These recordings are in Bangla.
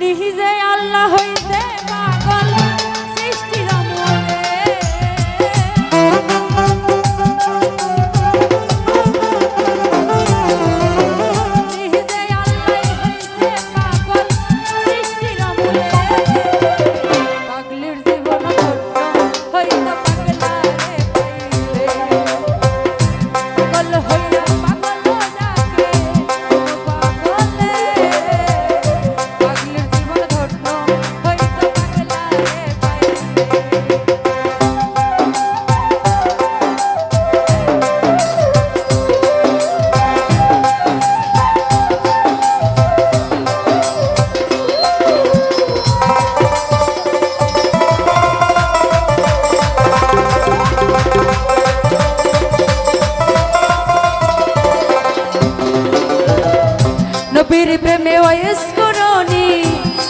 দিহি আল্লাহ হইতে পাগল। বয়স্ক রনি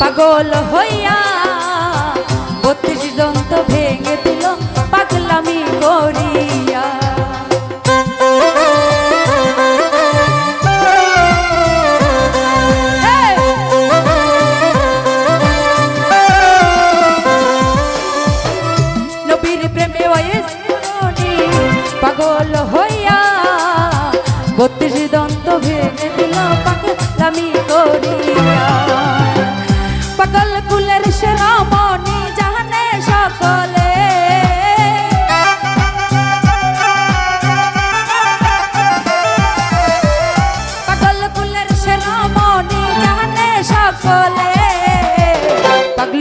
পাগল হইয়া বত্রিশ ভেঙে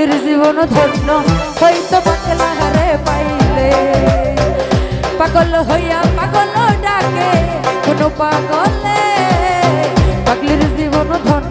পাগলির জীবন ধন্য। হইতো পাগলা হারে পাইলে। পাগল হইয়া পাগল ডাকে, কোনো পাগলে। পাগলির জীবন ধন্য।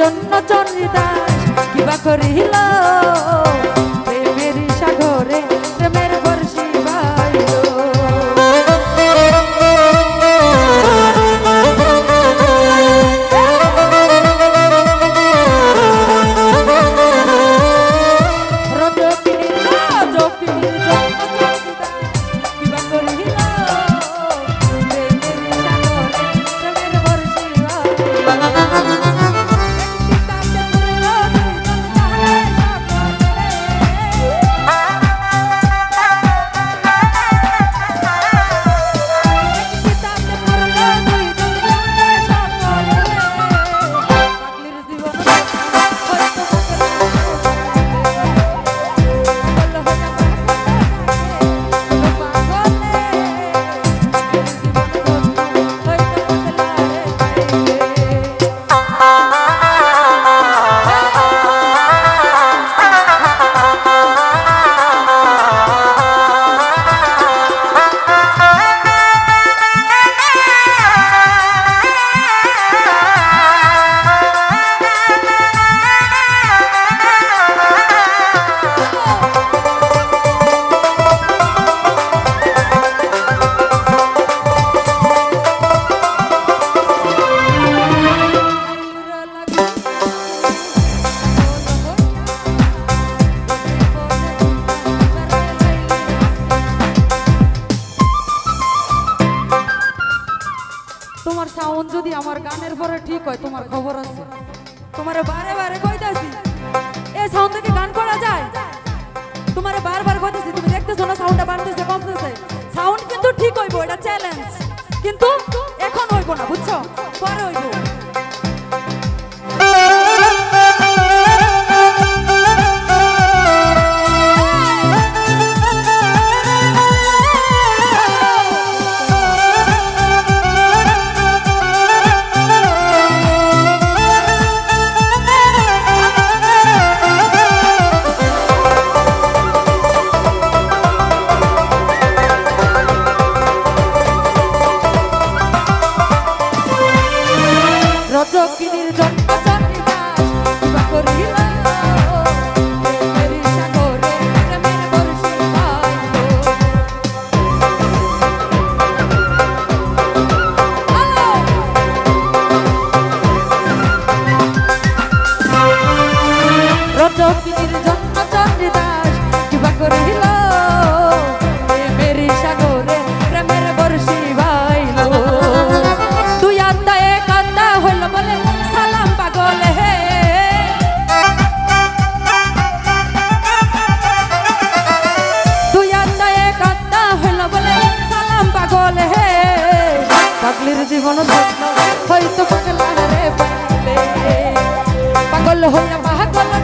জন্য চন্দ্রিদাস কিবা করিল। খবর আছে। তোমার বারে বারে কইতাছি, এ সাউন্ড থেকে গান করা যায়? তোমার বারবার কইতাছি, তুমি দেখতেছো না সাউন্ডটা বাড়তেছে, কমতেছে? সাউন্ড কিন্তু ঠিক হইবো, এটা চ্যালেঞ্জ কিন্তু এখন হইবো না, বুঝছ? পরে হইবো। পাগলির জীবন হয়তো পাগলা। পাগল হইয়া পাগল